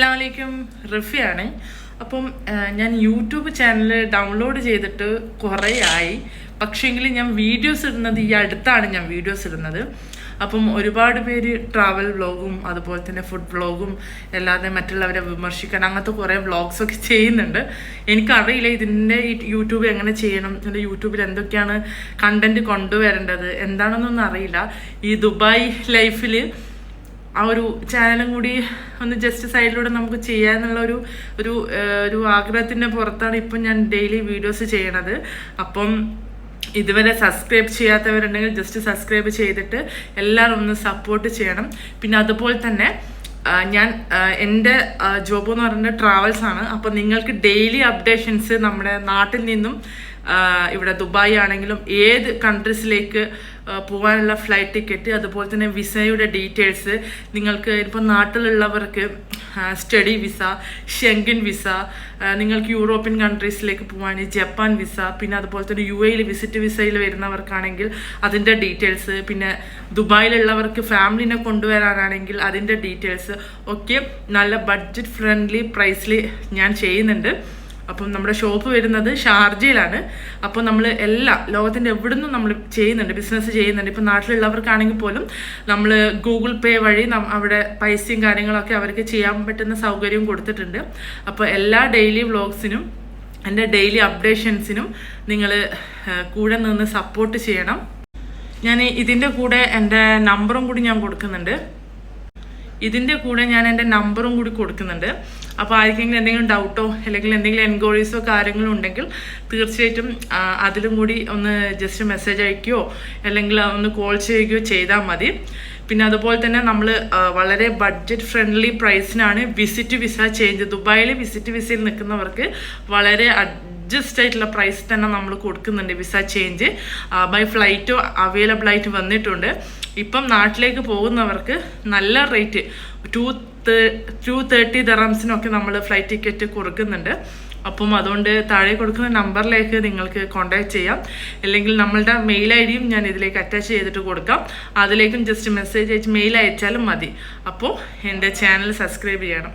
അസ്സാം വലൈക്കും റഫിയാണ്. അപ്പം ഞാൻ യൂട്യൂബ് ചാനൽ ഡൗൺലോഡ് ചെയ്തിട്ട് കുറേ ആയി. പക്ഷേങ്കിൽ ഞാൻ വീഡിയോസ് ഇടുന്നത് ഈ അടുത്താണ് ഞാൻ വീഡിയോസ് ഇടുന്നത്. അപ്പം ഒരുപാട് പേര് ട്രാവൽ വ്ളോഗും അതുപോലെ തന്നെ ഫുഡ് വ്ളോഗും അല്ലാതെ മറ്റുള്ളവരെ വിമർശിക്കാൻ അങ്ങനത്തെ കുറേ വ്ളോഗ്സൊക്കെ ചെയ്യുന്നുണ്ട്. എനിക്കറിയില്ല ഇതിന്റെ യൂട്യൂബ് എങ്ങനെ ചെയ്യണം എന്റെ യൂട്യൂബിൽ എന്തൊക്കെയാണ് കണ്ടന്റ് കൊണ്ടുവരേണ്ടത് എന്താണെന്നൊന്നും അറിയില്ല. ഈ ദുബായ് ലൈഫിൽ ആ ഒരു ചാനലും കൂടി ഒന്ന് ജസ്റ്റ് സൈഡിലൂടെ നമുക്ക് ചെയ്യാന്നുള്ള ഒരു ഒരു ഒരു ആഗ്രഹത്തിന്റെ പുറത്താണ് ഇപ്പം ഞാൻ ഡെയിലി വീഡിയോസ് ചെയ്യണത്. അപ്പം ഇതുവരെ സബ്സ്ക്രൈബ് ചെയ്യാത്തവരുണ്ടെങ്കിൽ ജസ്റ്റ് സബ്സ്ക്രൈബ് ചെയ്തിട്ട് എല്ലാവരും ഒന്ന് സപ്പോർട്ട് ചെയ്യണം. പിന്നെ അതുപോലെ തന്നെ ഞാൻ എന്റെ ജോബ് എന്ന് പറയുന്നത് ട്രാവൽസ് ആണ്. അപ്പോൾ നിങ്ങൾക്ക് ഡെയിലി അപ്ഡേഷൻസ് നമ്മുടെ നാട്ടിൽ നിന്നും ഇവിടെ ദുബായ് ആണെങ്കിലും ഏത് കൺട്രീസിലേക്ക് പോകാനുള്ള ഫ്ലൈറ്റ് ടിക്കറ്റ് അതുപോലെ തന്നെ വിസയുടെ ഡീറ്റെയിൽസ് നിങ്ങൾക്ക് ഇപ്പോൾ നാട്ടിലുള്ളവർക്ക് സ്റ്റഡി വിസ ഷെങ്കിൻ വിസ നിങ്ങൾക്ക് യൂറോപ്യൻ കൺട്രീസിലേക്ക് പോകാൻ ജപ്പാൻ വിസ പിന്നെ അതുപോലെ തന്നെ യു എയിൽ വിസിറ്റ് വിസയിൽ വരുന്നവർക്കാണെങ്കിൽ അതിന്റെ ഡീറ്റെയിൽസ് പിന്നെ ദുബായിലുള്ളവർക്ക് ഫാമിലിനെ കൊണ്ടുവരാനാണെങ്കിൽ അതിന്റെ ഡീറ്റെയിൽസ് ഒക്കെ നല്ല ബഡ്ജറ്റ് ഫ്രണ്ട്ലി പ്രൈസിൽ ഞാൻ ചെയ്യുന്നുണ്ട്. അപ്പം നമ്മുടെ ഷോപ്പ് വരുന്നത് ഷാർജയിലാണ്. അപ്പോൾ നമ്മൾ എല്ലാ ലോകത്തിന്റെ എവിടെ നിന്നും നമ്മൾ ചെയ്യുന്നുണ്ട് ബിസിനസ് ചെയ്യുന്നുണ്ട്. ഇപ്പം നാട്ടിലുള്ളവർക്കാണെങ്കിൽ പോലും നമ്മൾ ഗൂഗിൾ പേ വഴി അവിടെ പൈസയും കാര്യങ്ങളൊക്കെ അവർക്ക് ചെയ്യാൻ പറ്റുന്ന സൗകര്യവും കൊടുത്തിട്ടുണ്ട്. അപ്പോൾ എല്ലാ ഡെയിലി വ്ളോഗ്സിനും എന്റെ ഡെയിലി അപ്ഡേഷൻസിനും നിങ്ങൾ കൂടെ നിന്ന് സപ്പോർട്ട് ചെയ്യണം. ഞാൻ ഇതിന്റെ കൂടെ എന്റെ നമ്പറും കൂടി ഞാൻ കൊടുക്കുന്നുണ്ട്. ഇതിന്റെ കൂടെ ഞാൻ എന്റെ നമ്പറും കൂടി കൊടുക്കുന്നുണ്ട്. അപ്പോൾ ആർക്കെങ്കിലും എന്തെങ്കിലും ഡൗട്ടോ അല്ലെങ്കിൽ എന്തെങ്കിലും എൻക്വയറീസോ കാര്യങ്ങളോ ഉണ്ടെങ്കിൽ തീർച്ചയായിട്ടും അതിലും കൂടി ഒന്ന് ജസ്റ്റ് മെസ്സേജ് അയക്കുകയോ അല്ലെങ്കിൽ ഒന്ന് കോൾ ചെയ്യുകയോ ചെയ്താൽ മതി. പിന്നെ അതുപോലെ തന്നെ നമ്മൾ വളരെ ബഡ്ജറ്റ് ഫ്രണ്ട്ലി പ്രൈസിനാണ് വിസിറ്റ് വിസ ചേഞ്ച് ദുബായിൽ വിസിറ്റ് വിസയിൽ നിൽക്കുന്നവർക്ക് വളരെ അഡ്ജസ്റ്റ് ആയിട്ടുള്ള പ്രൈസ് തന്നെ നമ്മൾ കൊടുക്കുന്നുണ്ട് വിസ ചേഞ്ച് ബൈ ഫ്ലൈറ്റോ അവൈലബിൾ ആയിട്ട് വന്നിട്ടുണ്ട്. ഇപ്പം നാട്ടിലേക്ക് പോകുന്നവർക്ക് നല്ല റേറ്റ് ടു ടു തേർട്ടി ദറംസിനൊക്കെ നമ്മൾ ഫ്ലൈറ്റ് ടിക്കറ്റ് കൊടുക്കുന്നുണ്ട്. അപ്പം അതുകൊണ്ട് താഴെ കൊടുക്കുന്ന നമ്പറിലേക്ക് നിങ്ങൾക്ക് കോൺടാക്ട് ചെയ്യാം. അല്ലെങ്കിൽ നമ്മളുടെ മെയിൽ ഐ ഡിയും ഞാൻ ഇതിലേക്ക് അറ്റാച്ച് ചെയ്തിട്ട് കൊടുക്കാം. അതിലേക്കും ജസ്റ്റ് മെസ്സേജ് അയച്ച് മെയിൽ അയച്ചാലും മതി. അപ്പോൾ എന്റെ ചാനൽ സബ്സ്ക്രൈബ് ചെയ്യണം.